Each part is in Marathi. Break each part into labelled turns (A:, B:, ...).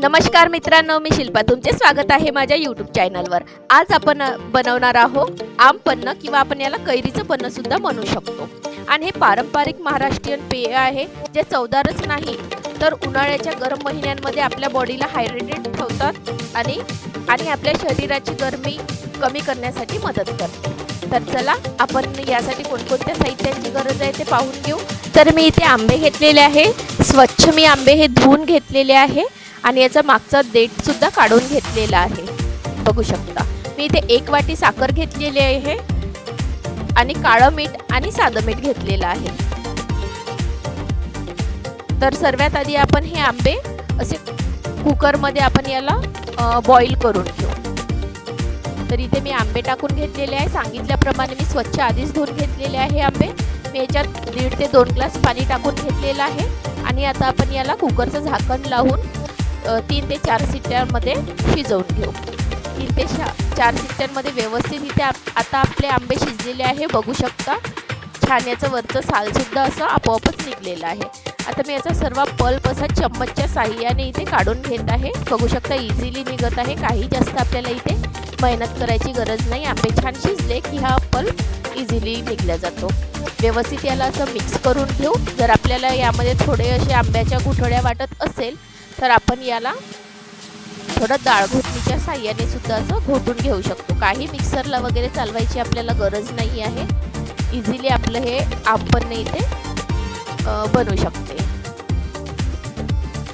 A: नमस्कार मित्रांनो मी शिल्पा. तुमचे स्वागत आहे माझ्या यूट्यूब चॅनलवर आज आपण बनवणार आहोत आम पन्न किंवा आपण याला कैरीचं पन्न सुद्धा म्हणू शकतो. आणि हे पारंपरिक महाराष्ट्रीयन पेय आहे जे चवदारच नाही तर उन्हाळ्याच्या गरम महिन्यांमध्ये आपल्या बॉडीला हायड्रेटेड ठेवतात आणि आणि आपल्या शरीराची गरमी कमी करण्यासाठी मदत करते तर चला आपण यासाठी कोणकोणत्या साहित्याची गरज आहे ते पाहून घेऊ. तर मी इथे आंबे घेतलेले आहे स्वच्छ मी आंबे हे धुवून घेतलेले आहे. आणि याचा मागचा देठ सुद्धा काढून घेतलेला आहे. बघू शकता. मी इथे एक वाटी साखर घेतलेली आहे आणि काळं मीठ आणि साधं मीठ घेतलेलं आहे. तर सर्वात आधी आपण हे आंबे असे कुकरमध्ये आपण याला बॉईल करून घेऊ. तर इथे मी आंबे टाकून घेतलेले आहे. सांगितल्याप्रमाणे मी स्वच्छ आधीच धुवून घेतलेले आहे आंबे. मी याच्यात दीड ते दोन ग्लास पाणी टाकून घेतलेलं आहे. आणि आता आपण याला कुकरचं झाकण लावून तीन ते चार सिट्ट्यांमध्ये शिजवून घेऊ. तीन ते शा चार सिट्ट्यांमध्ये व्यवस्थित इथे आप आता आपले आंबे शिजलेले आहे बघू शकता. छान याचं वरचं सालसुद्धा असं आपोआपच निघलेलं आहे. आता मी याचा सर्व पल्प असा चम्मचच्या साह्याने इथे काढून घेत आहे. बघू शकता इझिली निघत आहे. काही जास्त आपल्याला इथे मेहनत करायची गरज नाही. आंबे छान शिजले की हा पल्प इझिली निघला जातो. व्यवस्थित याला असं मिक्स करून घेऊ. जर आपल्याला यामध्ये थोडे असे आंब्याच्या गुठळ्या वाटत असेल तर आपण याला थोडं डाळ घोटणीच्या साह्याने सुद्धा असं घोटून घेऊ शकतो. काही मिक्सरला वगैरे चालवायची आपल्याला गरज नाही आहे. इझिली आपलं हे आपण इथे बनवू बनू शकते.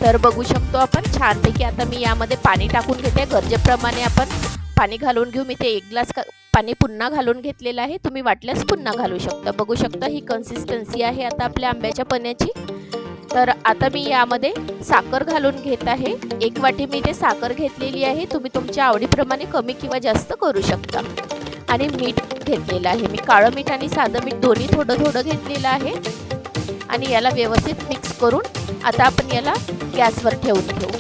A: तर बघू शकतो आपण छानपैकी आता मी यामध्ये पाणी टाकून घेते. गरजेप्रमाणे आपण पाणी घालून घेऊ. मी ते एक ग्लास पाणी पुन्हा घालून घेतलेलं आहे. तुम्ही वाटल्यास पुन्हा घालू शकता. बघू शकता ही कन्सिस्टन्सी आहे आता आपल्या आंब्याच्या पण्याची. तर आता मी यामध्ये साखर घालून घेत आहे. एक वाटी मी ते साखर घेतलेली आहे. तुम्ही तुमच्या आवडीप्रमाणे कमी किंवा जास्त करू शकता. आणि मीठ घेतलेलं आहे. मी काळं मीठ आणि साधं मीठ दोन्ही थोडं थोडं घेतलेलं आहे. आणि याला व्यवस्थित मिक्स करून आता आपण याला गॅसवर ठेवून घेऊ.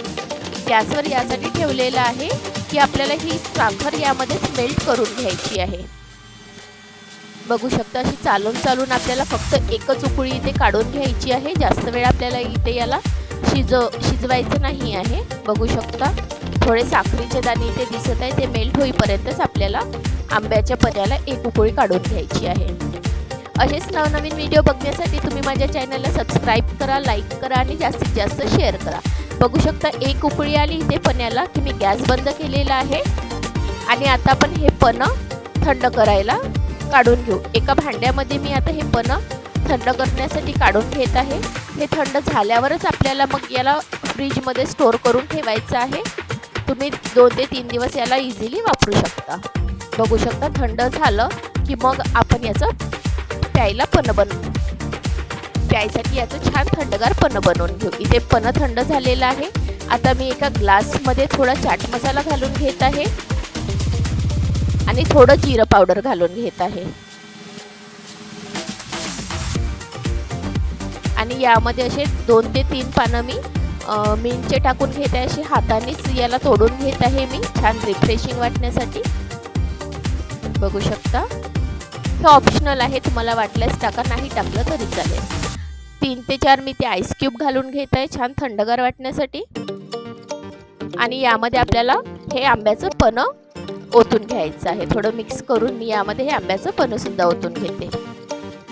A: गॅसवर यासाठी ठेवलेलं आहे की आपल्याला ही साखर यामध्ये मेल्ट करून घ्यायची आहे. बघू शकता. अशी चालून चालून आपल्याला फक्त एकच उकळी इथे काढून घ्यायची आहे. जास्त वेळ आपल्याला इथे याला शिजव शिजवायचं नाही आहे. बघू शकता. थोडे साखरीचे दाणे इथे दिसत आहे. ते मेल्ट होईपर्यंतच आपल्याला आंब्याच्या पर्याला एक उकळी काढून घ्यायची आहे. असेच नवनवीन व्हिडिओ बघण्यासाठी तुम्ही माझ्या चॅनलला सबस्क्राईब करा लाईक करा आणि जास्तीत जास्त शेअर करा. बघू शकता एक उकळी आली इथे पण्याला की मी गॅस बंद केलेला आहे. आणि आता आपण हे पणं थंड करायला काढून घेऊ. एका भांड्यामध्ये मी आता हे पणं थंड करण्यासाठी काढून घेत आहे. हे थंड झाल्यावरच आपल्याला मग याला फ्रीजमध्ये स्टोअर करून ठेवायचं आहे. तुम्ही दोन ते तीन दिवस याला इझिली वापरू शकता. बघू शकता थंड झालं की मग आपण याचं प्यायला पणं बन प्यायसाठी याचं छान थंडगार पणं बनवून घेऊ. इथे पणं थंड झालेलं आहे. आता मी एका ग्लासमध्ये थोडा चाट मसाला घालून घेत आहे. आणि थोडं जिरं पावडर घालून घेत आहे. आणि यामध्ये असे दोन ते तीन पानं मी मिंचे टाकून घेत आहे असे हातानेच याला तोडून घेत आहे मी छान रिफ्रेशिंग वाटण्यासाठी. बघू शकता. हे ऑप्शनल आहे तुम्हाला वाटल्यास टाका नाही टाकलं तरी चालेल. तीन ते चार मी ते आईस क्यूब घालून घेत आहे छान थंडगार वाटण्यासाठी. आणि यामध्ये आपल्याला हे आंब्याचं पनं ओतून घ्यायचं आहे. थोडं मिक्स करून मी यामध्ये हे आंब्याचं पणं सुद्धा ओतून घेते.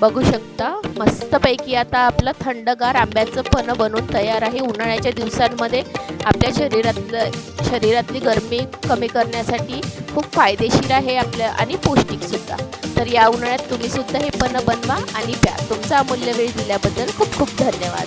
A: बघू शकता मस्तपैकी आता आपलं थंडगार आंब्याचं पणं बनवून तयार आहे. उन्हाळ्याच्या दिवसांमध्ये आपल्या शरीरातलं शरीरातली गरमी कमी करण्यासाठी खूप फायदेशीर आहे आपल्या आणि पौष्टिकसुद्धा तर या उन्हाळ्यात तुम्हीसुद्धा हे पणं बनवा आणि प्या. तुमचा अमूल्य वेळ दिल्याबद्दल खूप खूप धन्यवाद.